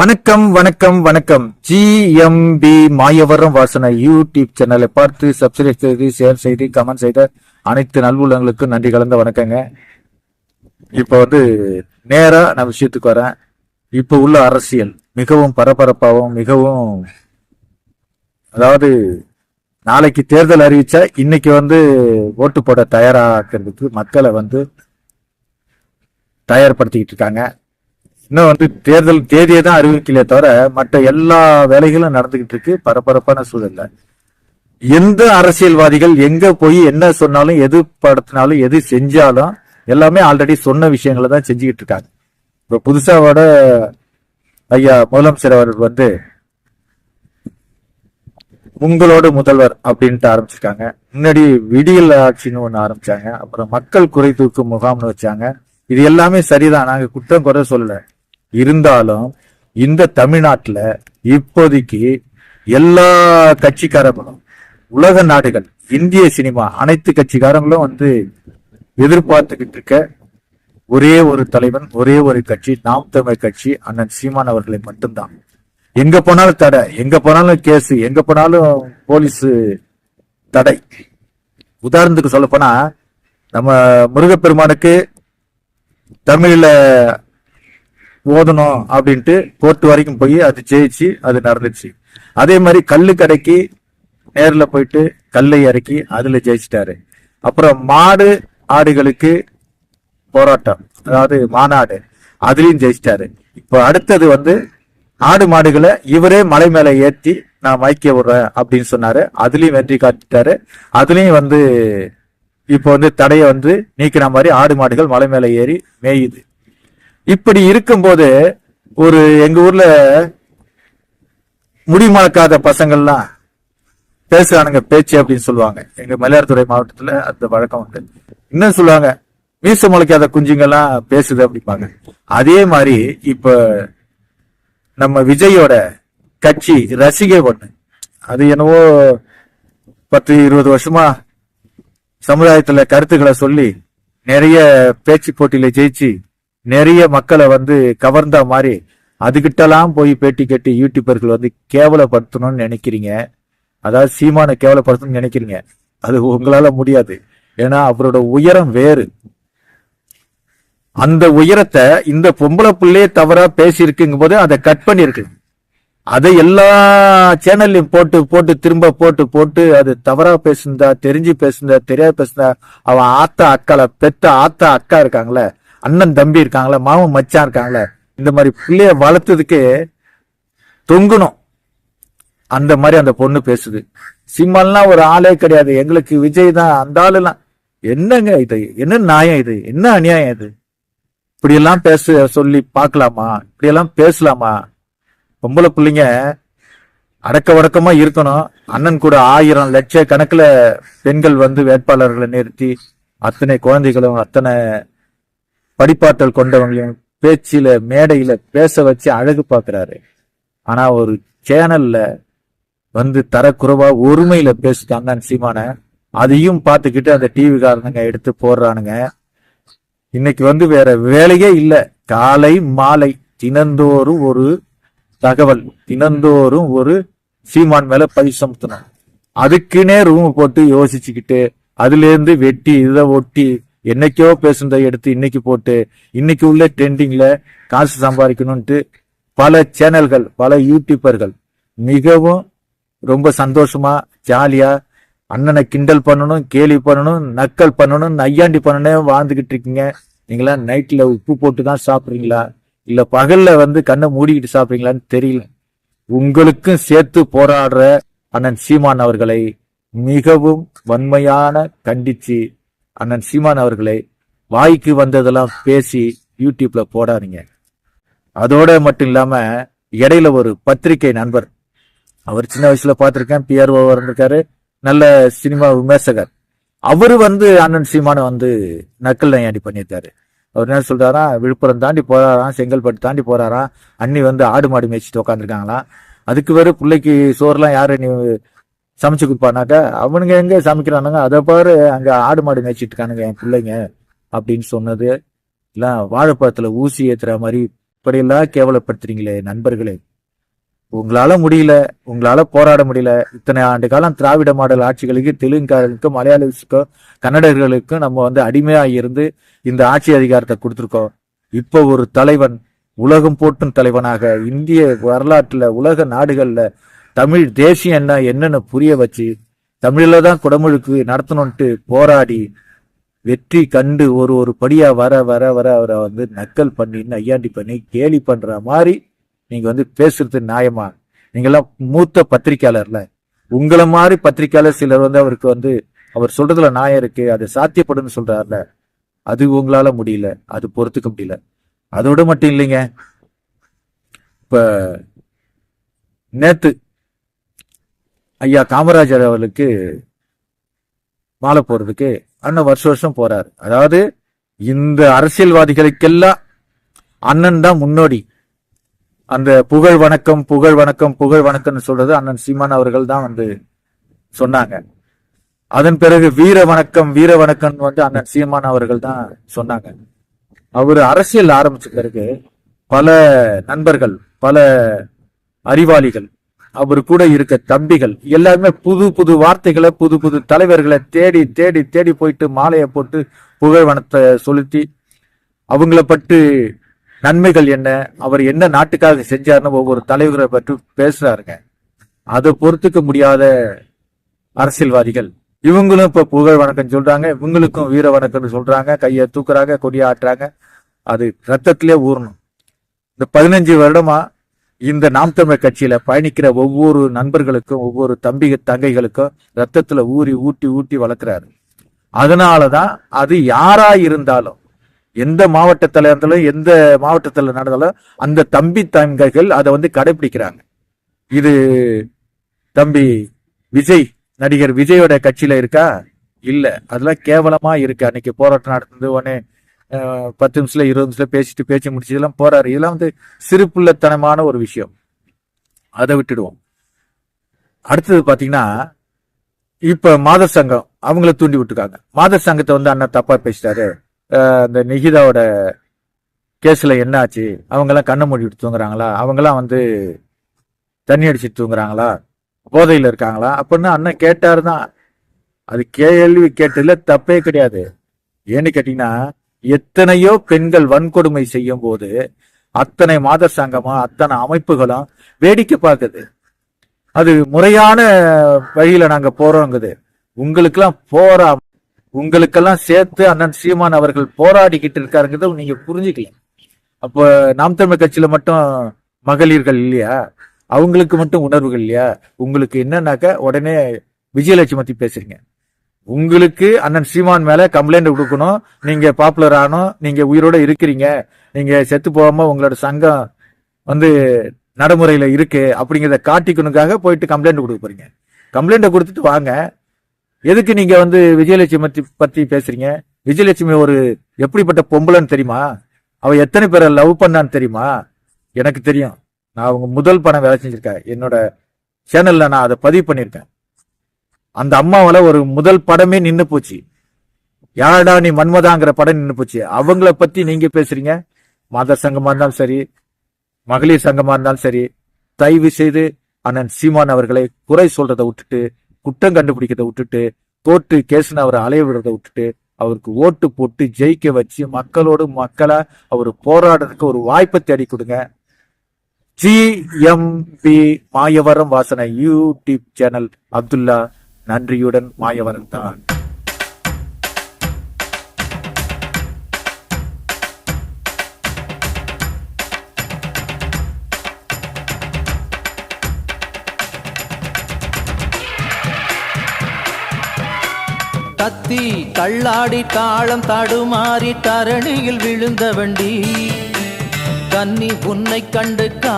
வணக்கம் வணக்கம் வணக்கம். ஜிஎம்பி மாயவரம் வாசனை யூடியூப் சேனலை பார்த்து சப்ஸ்கிரைப் செய்து ஷேர் செய்து கமெண்ட் செய்த அனைத்து நல்வுள்ளங்களுக்கும் நன்றி கலந்த வணக்கங்க. இப்போ வந்து நேரா நான் விஷயத்துக்கு வரேன். இப்போ உள்ள அரசியல் மிகவும் பரபரப்பாகவும் மிகவும் அதாவது நாளைக்கு தேர்தல் அறிவிச்சா இன்னைக்கு வந்து ஓட்டு போட தயாராக்கிறதுக்கு மக்களை வந்து தயார்படுத்திக்கிட்டு இருக்காங்க. இன்னும் வந்து தேர்தல் தேதியை தான் அறிவிக்கலையே தவிர மற்ற எல்லா வேலைகளும் நடந்துகிட்டு இருக்கு. பரபரப்பான சூழல்ல. எந்த அரசியல்வாதிகள் எங்க போய் என்ன சொன்னாலும் எது படுத்தினாலும் எது செஞ்சாலும் எல்லாமே ஆல்ரெடி சொன்ன விஷயங்களை தான் செஞ்சுக்கிட்டு இருக்காங்க. இப்போ புதுசாவோட ஐயா முதலமைச்சர் அவர்கள் வந்து உங்களோட முதல்வர் அப்படின்ட்டு ஆரம்பிச்சிருக்காங்க. முன்னாடி விடியல் ஆட்சின்னு ஒண்ணு ஆரம்பிச்சாங்க. அப்புறம் மக்கள் குறை தூக்கும் முகாம்னு வச்சாங்க. இது எல்லாமே சரிதான். நாங்க குற்றம் குறை சொல்லலை. இருந்தாலும் இந்த தமிழ்நாட்டுல இப்போதைக்கு எல்லா கட்சிக்காரங்களும் உலக நாடுகள் இந்திய சினிமா அனைத்து கட்சிக்காரங்களும் வந்து எதிர்பார்த்துக்கிட்டு இருக்க ஒரே ஒரு தலைவன் ஒரே ஒரு கட்சி நாம் தமிழ் கட்சி அண்ணன் சீமான் அவர்களை மட்டும்தான். எங்க போனாலும் தடை எங்க போனாலும் கேஸ் எங்க போனாலும் போலீஸ் தடை. உதாரணத்துக்கு சொல்ல போனா நம்ம முருகப்பெருமானுக்கு தமிழில் ஓதணும் அப்படின்ட்டு கோர்ட் வரைக்கும் போய் அது ஜெயிச்சு அது நடந்துச்சு. அதே மாதிரி கல்லு கடைக்கு நேரில் போயிட்டு கல்லை இறக்கி அதில் ஜெயிச்சிட்டாரு. அப்புறம் மாடு ஆடுகளுக்கு போராட்டம். அதாவது மாநாடு. அதுலேயும் ஜெயிச்சிட்டாரு. இப்போ அடுத்தது வந்து ஆடு மாடுகளை இவரே மலை மேலே ஏற்றி நான் மயக்க விடுறேன் அப்படின்னு சொன்னாரு. அதுலேயும் வெற்றி காட்டிட்டாரு. அதுலேயும் வந்து இப்போ வந்து தடையை வந்து நீக்கின மாதிரி ஆடு மாடுகள் மலை மேலே ஏறி மேயுது. இப்படி இருக்கும்போது ஒரு எங்க ஊர்ல முடிமறக்காத பசங்கள்லாம் பேசுறானுங்க பேச்சு அப்படின்னு சொல்லுவாங்க. எங்க மயிலாடுதுறை மாவட்டத்துல அந்த வழக்கம் வந்து இன்னும் சொல்லுவாங்க மீச முளைக்காத குஞ்சுங்கெல்லாம் பேசுது அப்படிம்பாங்க. அதே மாதிரி இப்ப நம்ம விஜயோட கட்சி ரசிகை ஒண்ணு. அது என்னவோ பத்து இருபது வருஷமா சமுதாயத்துல கருத்துக்களை சொல்லி நிறைய பேச்சு போட்டியில ஜெயிச்சு நிறைய மக்களை வந்து கவர்ந்த மாதிரி அதுகிட்டலாம் போய் பேட்டி கேட்டு யூடியூபர்கள் வந்து கேவலப்படுத்தணும்னு நினைக்கிறீங்க. அதாவது சீமானை கேவலப்படுத்தணும்னு நினைக்கிறீங்க. அது உங்களால முடியாது. ஏன்னா அவரோட உயரம் வேறு. அந்த உயரத்தை இந்த பொம்பளை பிள்ளையே தவறா பேசியிருக்குங்கும் போது அதை கட் பண்ணிருக்கு அதை எல்லா சேனல்லையும் போட்டு போட்டு திரும்ப போட்டு போட்டு அது தவறா பேசுந்தா தெரிஞ்சு பேசுந்தா தெரியாது பேசுந்தா அவன் ஆத்தா அக்கால பெத்த ஆத்தா அக்கா இருக்காங்களே அண்ணன் தம்பி இருக்காங்களே மாமன் மச்சான் இருக்காங்களே இந்த மாதிரி பிள்ளைய வளர்த்ததுக்கு தொங்கணும். அந்த மாதிரி அந்த பொண்ணு பேசுது. சிம்மல்லாம் ஒரு ஆளே கிடையாது. எங்களுக்கு விஜய் தான் அந்த ஆளுலாம். என்னங்க இது? என்ன நியாயம் இது? என்ன அநியாயம் இது? இப்படியெல்லாம் பேச சொல்லி பார்க்கலாமா? இப்படியெல்லாம் பேசலாமா? பொம்பளை பிள்ளைங்க அடக்க வடக்கமா இருக்கணும். அண்ணன் கூட ஆயிரம் லட்ச கணக்கில் பெண்கள் வந்து வேட்பாளர்களை நிறுத்தி அத்தனை குழந்தைகளும் அத்தனை படிப்பாற்றல் கொண்டவங்களையும் பேச்சில மேடையில பேச வச்சு அழகு பார்க்கிறாரு ஆனா ஒரு சேனல்ல வந்து தரக்குறைவா ஒருமையில பேசிட்டாங்க சீமான. அதையும் பார்த்துக்கிட்டு அந்த டிவி எடுத்து போடுறானுங்க. இன்னைக்கு வந்து வேற வேலையே இல்லை. காலை மாலை தினந்தோறும் ஒரு தகவல் தினந்தோறும் ஒரு சீமான் மேல பழி சுமத்தணும் அதுக்குன்னே ரூம் போட்டு யோசிச்சுக்கிட்டு அதுல இருந்து வெட்டி இதை ஒட்டி என்னைக்கோ பேசுனதை எடுத்து இன்னைக்கு போட்டு இன்னைக்கு உள்ள ட்ரெண்டிங்ல காசு சம்பாதிக்கணும்ட்டு பல சேனல்கள் பல யூடியூபர்கள் மிகவும் ரொம்ப சந்தோஷமா ஜாலியா அண்ணனை கிண்டல் பண்ணணும் கேலி பண்ணணும் நக்கல் பண்ணணும் நையாண்டி பண்ணணும் வாழ்ந்துகிட்டு இருக்கீங்க. நீங்களா நைட்ல உப்பு போட்டு தான் சாப்பிடுறீங்களா? இல்ல பகல்ல வந்து கண்ணை மூடிக்கிட்டு சாப்பிடுறீங்களான்னு தெரியல. உங்களுக்கும் சேர்த்து போராடுற அண்ணன் சீமான் அவர்களை மிகவும் வன்மையான கண்டிச்சு அண்ணன் சீமான் அவர்களை வாய்க்கு வந்ததெல்லாம் பேசி யூடியூப்ல போடாதீங்க. அதோட மட்டும் இல்லாம இடையில ஒரு பத்திரிகை நண்பர் அவர் சின்ன வயசுல பார்த்திருக்கேன் பிஆர்ஓ இருக்காரு நல்ல சினிமா விமர்சகர். அவரு வந்து அண்ணன் சீமான வந்து நக்கல் நையாண்டி பண்ணியிருக்காரு. அவர் என்ன சொல்றாரா விழுப்புரம் தாண்டி போறாராம் செங்கல்பட்டு தாண்டி போறாராம் அண்ணி வந்து ஆடு மாடு மேய்ச்சிட்டு உட்காந்துருக்காங்களாம் அதுக்கு வேறு பிள்ளைக்கு சோறுலாம் யாரு நீ சமைச்சு கொடுப்பானாக்கா அவனுங்க எங்க சமைக்கிறானுங்க? அதை பாரு அங்க ஆடு மாடு மேய்ச்சிட்டு இருக்கானுங்க என் பிள்ளைங்க அப்படின்னு சொன்னது. எல்லாம் வாழைப்பழத்துல ஊசி ஏத்துற மாதிரி இப்படியெல்லாம் கேவலப்படுத்துறீங்களே நண்பர்களே. உங்களால முடியல உங்களால போராட முடியல. இத்தனை ஆண்டு காலம் திராவிட மாடல் ஆட்சிகளுக்கு தெலுங்குக்காரர்களுக்கும் மலையாளிகளுக்கும் கன்னடர்களுக்கும் நம்ம வந்து அடிமையா இருந்து இந்த ஆட்சி அதிகாரத்தை கொடுத்துருக்கோம். இப்போ ஒரு தலைவன் உலகம் போட்டும் தலைவனாக இந்திய வரலாற்றுல உலக நாடுகள்ல தமிழ் தேசியம் என்ன என்னன்னு புரிய வச்சு தமிழில் தான் குடமுழுக்கு நடத்தணும்ட்டு போராடி வெற்றி கண்டு ஒரு ஒரு படியாக வர வர வர அவரை வந்து நக்கல் பண்ணின்னு ஐயாண்டி பண்ணி கேலி பண்ணுற மாதிரி நீங்கள் வந்து பேசுறது நியாயமா? நீங்களாம் மூத்த பத்திரிக்கையாளர்ல. உங்களை மாதிரி பத்திரிக்கையாளர் சிலர் வந்து அவருக்கு வந்து அவர் சொல்றதுல நியாயம் இருக்கு அது சாத்தியப்படும்னு சொல்றாருல. அது உங்களால முடியல அது பொறுத்துக்க முடியல. அதோட மட்டும் இல்லைங்க. இப்ப நேத்து ஐயா காமராஜர் அவர்களுக்கு மாலை போறதுக்கு அண்ணன் வருஷம் வருஷம் போறாரு. அதாவது இந்த அரசியல்வாதிகளுக்கெல்லாம் அண்ணன் தான் முன்னோடி. அந்த புகழ் வணக்கம் புகழ் வணக்கம் புகழ் வணக்கம்னு சொல்றது அண்ணன் சீமான் அவர்கள் தான் வந்து சொன்னாங்க. அதன் பிறகு வீர வணக்கம் வீர வணக்கம் வந்து அண்ணன் சீமான் அவர்கள் தான் சொன்னாங்க. அவர் அரசியல் ஆரம்பிச்ச பிறகு பல நண்பர்கள் பல அறிவாளிகள் அவர் கூட இருக்க தம்பிகள் எல்லாருமே புது புது வார்த்தைகளை புது புது தலைவர்களை தேடி தேடி தேடி போயிட்டு மாலையை போட்டு புகழ் வனத்தை செலுத்தி அவங்கள பட்டு நன்மைகள் என்ன அவர் என்ன நாட்டுக்காக செஞ்சாருன்னு ஒவ்வொரு தலைவரை பற்றி பேசுறாருங்க. அதை பொறுத்துக்க முடியாத அரசியல்வாதிகள். இவங்களும் இப்ப புகழ் வணக்கம் சொல்றாங்க இவங்களுக்கும் வீர வணக்கம்னு சொல்றாங்க கையை தூக்குறாங்க கொடியாட்டுறாங்க அது ரத்தத்திலே ஊறணும். இந்த பதினஞ்சு வருடமா இந்த நாம் தமிழர் கட்சியில பயணிக்கிற ஒவ்வொரு நண்பர்களுக்கும் ஒவ்வொரு தம்பி தங்கைகளுக்கும் ரத்தத்துல ஊறி ஊட்டி ஊட்டி வளர்க்குறாரு. அதனாலதான் அது யாரா இருந்தாலும் எந்த மாவட்டத்துல இருந்தாலும் எந்த மாவட்டத்துல நடந்தாலும் அந்த தம்பி தங்கைகள் அதை வந்து கடைபிடிக்கிறாங்க இது தம்பி விஜய் நடிகர் விஜயோட கட்சியில இருக்கா? இல்ல. அதெல்லாம் கேவலமா இருக்கு. அன்னைக்கு போராட்டம் நடந்தது உடனே பத்து நிமிஷத்துல இருபது நிமிஷத்தில் பேசிட்டு பேச்சு முடிச்சு இதெல்லாம் போறாரு. இதெல்லாம் வந்து சிறுபுள்ளத்தனமான ஒரு விஷயம். அதை விட்டுடுவோம். அடுத்தது பார்த்தீங்கன்னா இப்போ மாதர் சங்கம் அவங்கள தூண்டி விட்டுருக்காங்க. மாதர் சங்கத்தை வந்து அண்ணன் தப்பா பேசிட்டாரு. இந்த நிகிதாவோட கேஸில் என்ன ஆச்சு? கண்ணை மூடி கண்ணை மூடிட்டு தூங்குறாங்களா? அவங்கெல்லாம் வந்து தண்ணி அடிச்சுட்டு தூங்குறாங்களா? போதையில் இருக்காங்களா? அப்படின்னு அண்ணன் கேட்டாரு தான் அது கேள்வி கேட்டதுல தப்பே கிடையாது. ஏன்னு கேட்டிங்கன்னா எத்தனையோ பெண்கள் வன்கொடுமை செய்யும் போது அத்தனை மாதர் சங்கமா அத்தனை அமைப்புகளும் வேடிக்கை பார்க்குது. அது முறையான வழியில நாங்க போறோங்குது. உங்களுக்கெல்லாம் போரா உங்களுக்கெல்லாம் சேர்த்து அண்ணன் சீமான் அவர்கள் போராடிக்கிட்டு இருக்காருங்கிறத நீங்க புரிஞ்சுக்கல அப்போ நாம் தமிழ் கட்சியில மட்டும் மகளிர்கள் இல்லையா? அவங்களுக்கு மட்டும் உணர்வுகள் இல்லையா? உங்களுக்கு என்னன்னாக்க உடனே விஜயலட்சுமி பத்தி பேசுறீங்க. உங்களுக்கு அண்ணன் சீமான் மேல கம்ப்ளைண்ட் கொடுக்கணும். நீங்க பாப்புலர் ஆனோம் நீங்க உயிரோட இருக்கிறீங்க. நீங்க செத்து போகாம உங்களோட சங்கம் வந்து நடைமுறையில இருக்கு அப்படிங்கிறத காட்டிக்கணுக்காக போயிட்டு கம்ப்ளைண்ட் கொடுக்க போறீங்க. கம்ப்ளைண்ட்டை கொடுத்துட்டு வாங்க. எதுக்கு நீங்க வந்து விஜயலட்சுமி பத்தி பத்தி பேசுறீங்க? விஜயலட்சுமி ஒரு எப்படிப்பட்ட பொம்பளைன்னு தெரியுமா? அவ எத்தனை பேரை லவ் பண்ணான்னு தெரியுமா? எனக்கு தெரியும். நான் அவங்க முதல் பணம் வேலை செஞ்சிருக்கேன். என்னோட சேனல்ல நான் அதை பதிவு பண்ணியிருக்கேன். அந்த அம்மாவால ஒரு முதல் படமே நின்று போச்சு. யாரடா நீ மன்மதாங்கிற படம் நின்று போச்சு. அவங்கள பத்தி நீங்க பேசுறீங்க. மாதர் சங்கமா இருந்தாலும் சரி மகளிர் சங்கமா இருந்தாலும் சரி தயவு செய்து அண்ணன் சீமான் அவர்களை குறை சொல்றதை விட்டுட்டு குற்றம் கண்டுபிடிக்கிறத விட்டுட்டு தோற்று கேசுன்னு அவரை அலைய விடுறதை விட்டுட்டு அவருக்கு ஓட்டு போட்டு ஜெயிக்க வச்சு மக்களோடு மக்களை அவர் போராடுறதுக்கு ஒரு வாய்ப்பை தேடி கொடுங்க. ஜிஎம்பி மாயவரம் வாசனை யூடியூப் சேனல் அப்துல்லா நன்றியுடன் மாயவரம் தான். கத்தி தள்ளாடி தாளம் தடுமாறி தரணியில் விழுந்த வண்டி. கன்னி உன்னை கண்டு கா